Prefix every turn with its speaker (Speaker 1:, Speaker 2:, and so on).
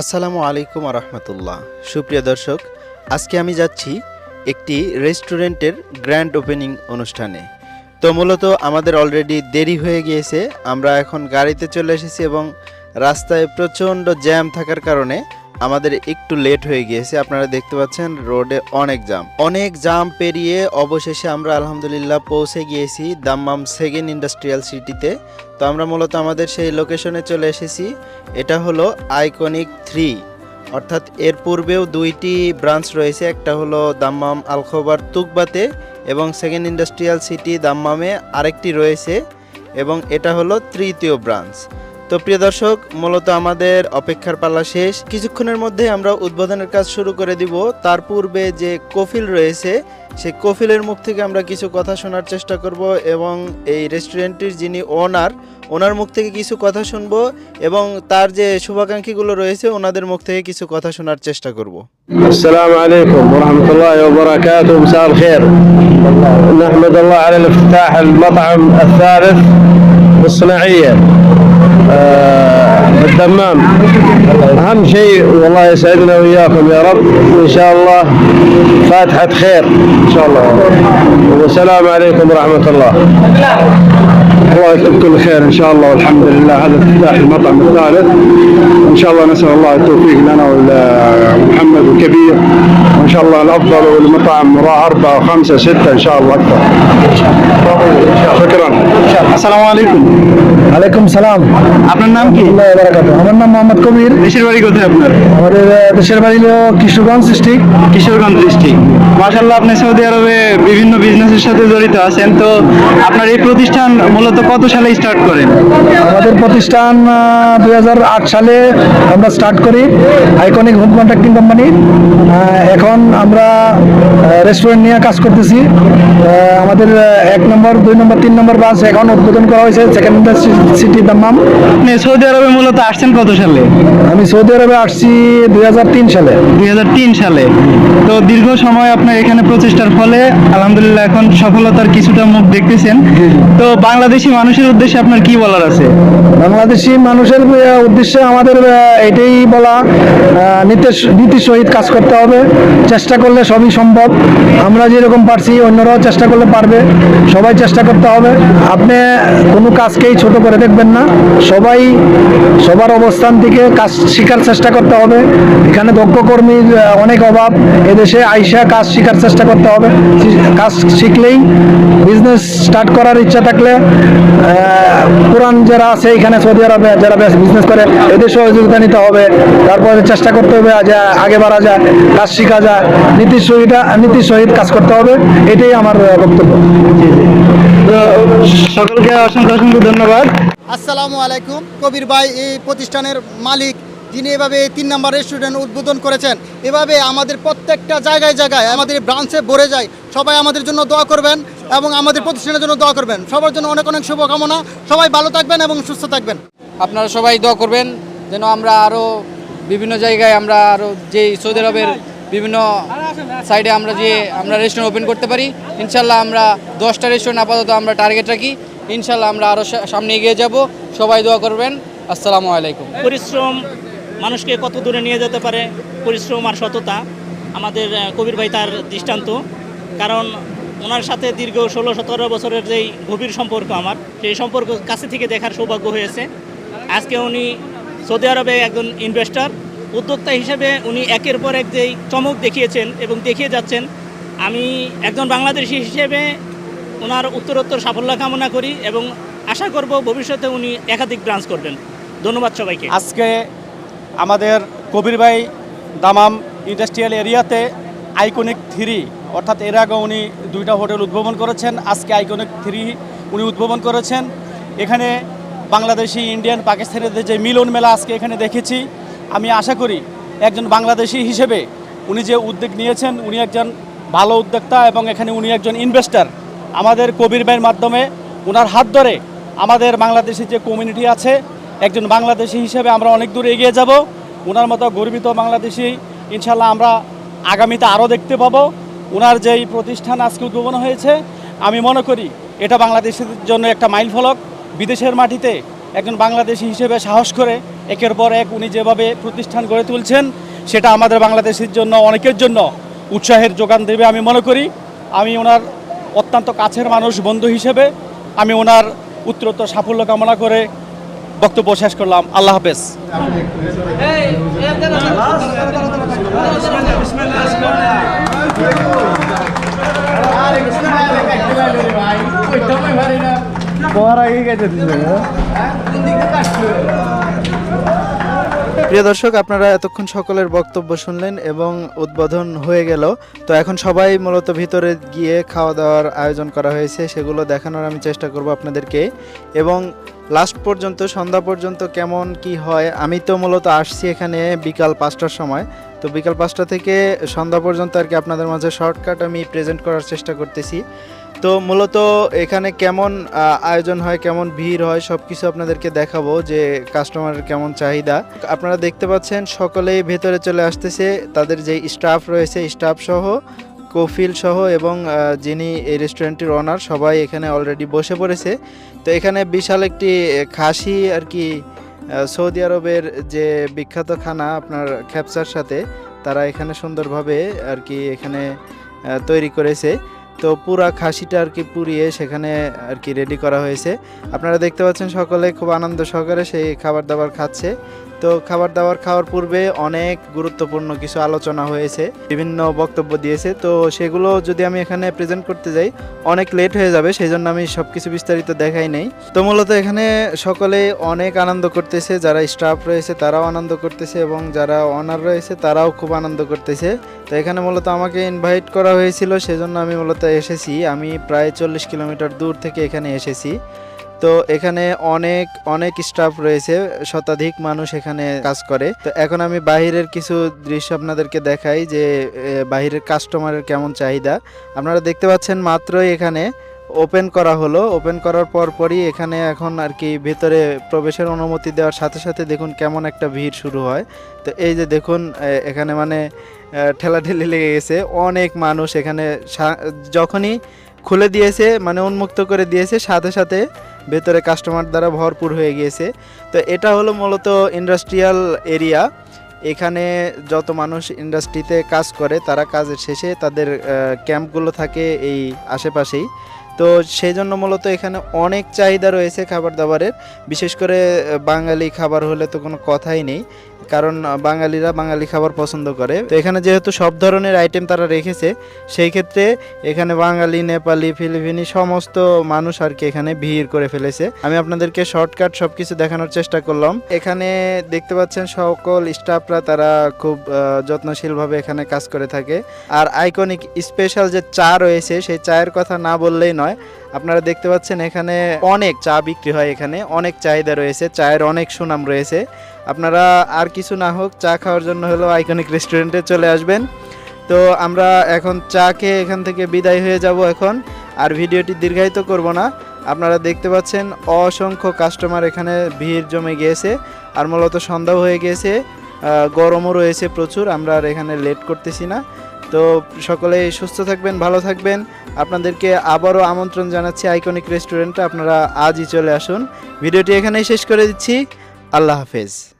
Speaker 1: আসসালামু আলাইকুম রহমতুল্লাহ সুপ্রিয় দর্শক, আজকে আমি যাচ্ছি একটি রেস্টুরেন্টের গ্র্যান্ড ওপেনিং অনুষ্ঠানে। তো মূলত আমাদের অলরেডি দেরি হয়ে গিয়েছে, আমরা এখন গাড়িতে চলে এসেছি এবং রাস্তায় প্রচণ্ড জ্যাম থাকার কারণে আমাদের একটু লেট হয়ে গিয়েছে। আপনারা দেখতে পাচ্ছেন রোডে অনেক জাম অনেক জাম পেরিয়ে অবশেষে আমরা আলহামদুলিল্লাহ পৌঁছে গিয়েছি দাম্মাম সেকেন্ড ইন্ডাস্ট্রিয়াল সিটিতে তো আমরা মূলত আমাদের সেই লোকেশনে চলে এসেছি। এটা হলো আইকনিক থ্রি অর্থাৎ এর পূর্বেও দুইটি ব্রাঞ্চ রয়েছে। একটা হলো দাম্মাম আলখোবার তুকবাতে এবং সেকেন্ড ইন্ডাস্ট্রিয়াল সিটি দাম্মামে আরেকটি রয়েছে এবং এটা হলো তৃতীয় ব্রাঞ্চ তো প্রিয় দর্শক মূলত আমাদের অপেক্ষার পালা শেষ কিছুক্ষণের মধ্যে আমরা উদ্বোধনের কাজ শুরু করে দিব তার পূর্বে যে কফিল রয়েছে সেই কফিলের মুখ থেকে আমরা কিছু কথা শোনার চেষ্টা করব এবং এই রেস্টুরেন্টটির যিনি ওনার ওনার মুখ থেকে কিছু কথা শুনবো এবং তার যে শুভাকাঙ্ক্ষীগুলো রয়েছে ওনাদের মুখ থেকে কিছু কথা শোনার চেষ্টা করব
Speaker 2: السلام عليكم ورحمة الله وبركاته مساء الخير نحمد الله على الافتتاح المطعم الثالث بالصناعية آه، بالدمام أهم شيء والله يسعدنا وإياكم يا رب. وإن شاء الله فاتحة خير. إن شاء الله. والسلام عليكم ورحمة الله. الله يكتب كل خير إن شاء الله. والحمد لله. هذا افتتاح المطعم الثالث. إن شاء الله نسأل الله التوفيق لنا ولمحمد شاء الله الافضل والمطعم راح اربعه وخمسه سته ان شاء الله اكثر شكرا
Speaker 3: আসসালামু আলাইকুম
Speaker 4: ওয়ালাইকুম সালাম
Speaker 3: আপনার নাম কি
Speaker 4: আল্লাহ বারাকাতু আমার নাম মোহাম্মদ কবির
Speaker 3: দেশের বাড়ি কোথায় আপনার
Speaker 4: আমাদের আহ, দেশের বাড়ি হলো কিশোরগঞ্জ ডিস্ট্রিক্ট
Speaker 3: কিশোরগঞ্জ ডিস্ট্রিক্ট মাশাল্লাহ আপনি সৌদি আরবে বিভিন্ন বিজনেসের সাথে জড়িত আছেন তো আপনার এই প্রতিষ্ঠান মূলত কত সালে স্টার্ট করেন
Speaker 4: আমাদের প্রতিষ্ঠান দুই সালে আমরা স্টার্ট করি আইকনিক হোম কন্ট্রাক্টিং কোম্পানি এখন আমরা রেস্টুরেন্ট নিয়ে কাজ করতেছি। আমাদের এক নম্বর দুই নম্বর তিন নম্বর বাস এখন উদ্বোধন করা হয়েছে সেকেন্ড সিটি দাম্মাম।
Speaker 3: সৌদি আরবে মূলত আসছেন কত সালে?
Speaker 4: আমি সৌদি আরবে আসছি দুই সালে।
Speaker 3: দুই সালে। তো দীর্ঘ সময় আপনার এখানে প্রচেষ্টার ফলে আলহামদুলিল্লাহ এখন সফলতার কিছুটা মুখ দেখতেছেন। তো বাংলাদেশি মানুষের উদ্দেশ্যে আপনার কি বলার আছে?
Speaker 4: বাংলাদেশি মানুষের উদ্দেশ্যে আমাদের এটাই বলা নীতির সহিত কাজ করতে হবে। চেষ্টা করলে সবই সম্ভব। আমরা যেরকম পারছি, অন্যরাও চেষ্টা করলে পারবে। সবাই চেষ্টা করতে হবে। আপনি কোনো কাজকেই ছোট করে দেখবেন না। সবাই, সবার অবস্থান থেকে কাজ শেখার চেষ্টা করতে হবে। এখানে দক্ষ কর্মীর অনেক অভাব। এদেশে আইসা কাজ শেখার চেষ্টা করতে হবে। কাজ শিখলেই বিজনেস স্টার্ট করার ইচ্ছা থাকলে যারা আছে এখানে সৌদি আরবে যারা বিজনেস করে এদের সহযোগিতা নিতে হবে। তারপরে চেষ্টা করতে হবে যে আগে বাড়া যায় কাজ শেখা যায় নীতির সহিত নীতির সহিত কাজ করতে হবে এটাই আমার বক্তব্য।
Speaker 3: সকলকে অসংখ্য অসংখ্য ধন্যবাদ।
Speaker 5: আসসালামু আলাইকুম। কবির ভাই এই প্রতিষ্ঠানের মালিক যিনি এভাবে এই তিন নম্বর রেস্টুরেন্ট উদ্বোধন করেছেন এভাবে আমাদের প্রত্যেকটা জায়গায় জায়গায় আমাদের ব্রাঞ্চে ভরে যায়। সবাই আমাদের জন্য দোয়া করবেন এবং আমাদের প্রতিষ্ঠানের জন্য দোয়া করবেন। সবার জন্য অনেক অনেক শুভকামনা। সবাই ভালো থাকবেন এবং সুস্থ থাকবেন।
Speaker 6: আপনারা সবাই দোয়া করবেন যেন আমরা আরও বিভিন্ন জায়গায় আমরা আরও যে সৌদি আরবের বিভিন্ন সাইডে আমরা যে আমরা রেস্টুরেন্ট ওপেন করতে পারি ইনশাল্লাহ আমরা দশটা রেস্টুরেন্ট আপাতত আমরা টার্গেট রাখি। ইনশাল্লাহ আমরা আরও সামনে এগিয়ে যাব। সবাই দোয়া করবেন। আসসালামু আলাইকুম।
Speaker 7: পরিশ্রম মানুষকে কত দূরে নিয়ে যেতে পারে? পরিশ্রম আর সততা আমাদের কবির ভাই তার দৃষ্টান্ত। কারণ ওনার সাথে দীর্ঘ ষোলো সতেরো বছরের যেই গভীর সম্পর্ক আমার, সেই সম্পর্ক কাছে থেকে দেখার সৌভাগ্য হয়েছে। আজকে উনি সৌদি আরবে একজন ইনভেস্টর উদ্যোক্তা হিসেবে উনি একের পর এক যেই চমক দেখিয়েছেন এবং দেখিয়ে যাচ্ছেন, আমি একজন বাংলাদেশি হিসেবে ওনার উত্তরোত্তর সাফল্য কামনা করি এবং আশা করব ভবিষ্যতে উনি একাধিক ব্রাঞ্চ করবেন। ধন্যবাদ সবাইকে।
Speaker 3: আজকে আমাদের কবির ভাই দামাম ইন্ডাস্ট্রিয়াল এরিয়াতে আইকনিক থ্রি, অর্থাৎ এর আগে উনি দুইটা হোটেল উদ্ভাবন করেছেন, আজকে আইকনিক থ্রি উনি উদ্ভাবন করেছেন। এখানে বাংলাদেশি, ইন্ডিয়ান, পাকিস্তানিদের যে মিলন মেলা আজকে এখানে দেখেছি। আমি আশা করি একজন বাংলাদেশি হিসেবে উনি যে উদ্যোগ নিয়েছেন, উনি একজন ভালো উদ্যোক্তা এবং এখানে উনি একজন ইনভেস্টর আমাদের কবির ভাইয়ের মাধ্যমে ওনার হাত ধরে আমাদের বাংলাদেশি যে কমিউনিটি আছে, একজন বাংলাদেশি হিসেবে আমরা অনেক দূর এগিয়ে যাব। ওনার মতো গর্বিত বাংলাদেশি ইনশাল্লাহ আমরা আগামীতে আরও দেখতে পাবো। ওনার যেই প্রতিষ্ঠান আজকে উদ্ভাবন হয়েছে, আমি মনে করি এটা বাংলাদেশের জন্য একটা মাইল ফলক। বিদেশের মাটিতে একজন বাংলাদেশি হিসেবে সাহস করে একের পর এক উনি যেভাবে প্রতিষ্ঠান গড়ে তুলছেন, সেটা আমাদের বাংলাদেশের জন্য, অনেকের জন্য উৎসাহের যোগান দেবে আমি মনে করি। আমি ওনার অত্যন্ত কাছের মানুষ, বন্ধু হিসেবে আমি ওনার উত্তরোত্তর সাফল্য কামনা করে বক্তব্য শেষ করলাম। আল্লাহ হাফেজ।
Speaker 1: প্রিয় দর্শক, আপনারা এতক্ষণ সকলের বক্তব্য শুনলেন এবং উদ্বোধন হয়ে গেল। তো এখন সবাই মূলত ভিতরে গিয়ে খাওয়া দাওয়ার আয়োজন করা হয়েছে, সেগুলো দেখানোর আমি চেষ্টা করব আপনাদেরকে। এবং লাস্ট পর্যন্ত, সন্ধ্যা পর্যন্ত কেমন কি হয়, আমি তো মূলত আসছি এখানে বিকাল পাঁচটার সময়। তো বিকাল পাঁচটা থেকে সন্ধ্যা পর্যন্ত আর কি আপনাদের মাঝে শর্টকাট আমি প্রেজেন্ট করার চেষ্টা করতেছি। তো মূলত এখানে কেমন আয়োজন হয়, কেমন ভিড় হয় সব কিছু আপনাদেরকে দেখাবো যে কাস্টমারের কেমন চাহিদা। আপনারা দেখতে পাচ্ছেন, সকলেই ভেতরে চলে আসতেছে, তাদের যে স্টাফ রয়েছে স্টাফ সহ কফিল সহ এবং যিনি এই রেস্টুরেন্টের ওনার সবাই এখানে অলরেডি বসে পড়েছে। তো এখানে বিশাল একটি খাসি আর কি সৌদি আরবের যে বিখ্যাত খানা আপনার খ্যাপসার সাথে, তারা এখানে সুন্দরভাবে আর কি এখানে তৈরি করেছে। তো পুরা খাসিটা আর কি পুড়িয়ে সেখানে আর কি রেডি করা হয়েছে। আপনারা দেখতে পাচ্ছেন সকলে খুব আনন্দ সহকারে সেই খাবার দাবার খাচ্ছে। তো খাবার দাবার খাওয়ার পূর্বে অনেক গুরুত্বপূর্ণ কিছু আলোচনা হয়েছে, বিভিন্ন বক্তব্য দিয়েছে। তো সেগুলো যদি আমি এখানে প্রেজেন্ট করতে যাই, অনেক লেট হয়ে যাবে সেই জন্য আমি সব কিছু বিস্তারিত দেখাই নেই। তো মূলত এখানে সকলে অনেক আনন্দ করতেছে, যারা স্টাফ রয়েছে তারাও আনন্দ করতেছে এবং যারা অনার রয়েছে তারাও খুব আনন্দ করতেছে। তো এখানে মূলত আমাকে ইনভাইট করা হয়েছিল, সেজন্য আমি মূলত এসেছি। আমি প্রায় চল্লিশ কিলোমিটার দূর থেকে এখানে এসেছি। তো এখানে অনেক অনেক স্টাফ রয়েছে, শতাধিক মানুষ এখানে কাজ করে। তো এখন আমি বাহিরের কিছু দৃশ্য আপনাদেরকে দেখাই যে বাহিরের কাস্টমারের কেমন চাহিদা। আপনারা দেখতে পাচ্ছেন মাত্রই এখানে ওপেন করা হলো। ওপেন করার পর পরই এখানে এখন আর কি ভেতরে প্রবেশের অনুমতি দেওয়ার সাথে সাথে দেখুন কেমন একটা ভিড় শুরু হয়। তো এই যে দেখুন এখানে মানে ঠেলাঠেলি লেগে গেছে। অনেক মানুষ এখানে যখনই খুলে দিয়েছে মানে উন্মুক্ত করে দিয়েছে, সাথে সাথে ভেতরে কাস্টমার দ্বারা ভরপুর হয়ে গিয়েছে। তো এটা হলো মূলত ইন্ডাস্ট্রিয়াল এরিয়া এখানে যত মানুষ ইন্ডাস্ট্রিতে কাজ করে, তারা কাজের শেষে তাদের ক্যাম্পগুলো থাকে এই আশেপাশেই। তো সেই জন্য মূলত এখানে অনেক চাহিদা রয়েছে খাবার দাবারের বিশেষ করে বাঙালি খাবার হলে তো কোনো কথাই নেই। কারণ বাঙালিরা বাঙালি খাবার পছন্দ করে। তো এখানে যেহেতু সব ধরনের আইটেম তারা রেখেছে, সেই ক্ষেত্রে এখানে বাঙালি, নেপালি, ফিলিপিনি সমস্ত মানুষ আর কি এখানে ভিড় করে ফেলেছে। আমি আপনাদেরকে শর্টকাট সব কিছু দেখানোর চেষ্টা করলাম। এখানে দেখতে পাচ্ছেন সকল স্টাফরা তারা খুব যত্নশীলভাবে এখানে কাজ করে থাকে। আর আইকনিক স্পেশাল যে চা রয়েছে, সেই চায়ের কথা না বললেই নয়। আপনারা দেখতে পাচ্ছেন এখানে অনেক চা বিক্রি হয় এখানে। অনেক চাহিদা রয়েছে চায়ের অনেক সুনাম রয়েছে। আপনারা আর কিছু না হোক চা খাওয়ার জন্য হলো আইকনিক রেস্টুরেন্টে চলে আসবেন। তো আমরা এখন চা খেয়ে এখান থেকে বিদায় হয়ে যাব এখন। আর ভিডিওটি দীর্ঘায়িত করব না। আপনারা দেখতে পাচ্ছেন অসংখ্য কাস্টমার এখানে ভিড় জমে গিয়েছে। আর মূলত সন্ধ্যাও হয়ে আহ, গরমও রয়েছে প্রচুর। আমরা আর এখানে লেট করতেছি না। তো সকলে সুস্থ থাকবেন, ভালো থাকবেন। আপনাদেরকে আবারও আমন্ত্রণ জানাচ্ছি আইকনিক রেস্টুরেন্টে আপনারা আজই চলে আসুন। ভিডিওটি এখানেই শেষ করে দিচ্ছি। আল্লাহ হাফেজ।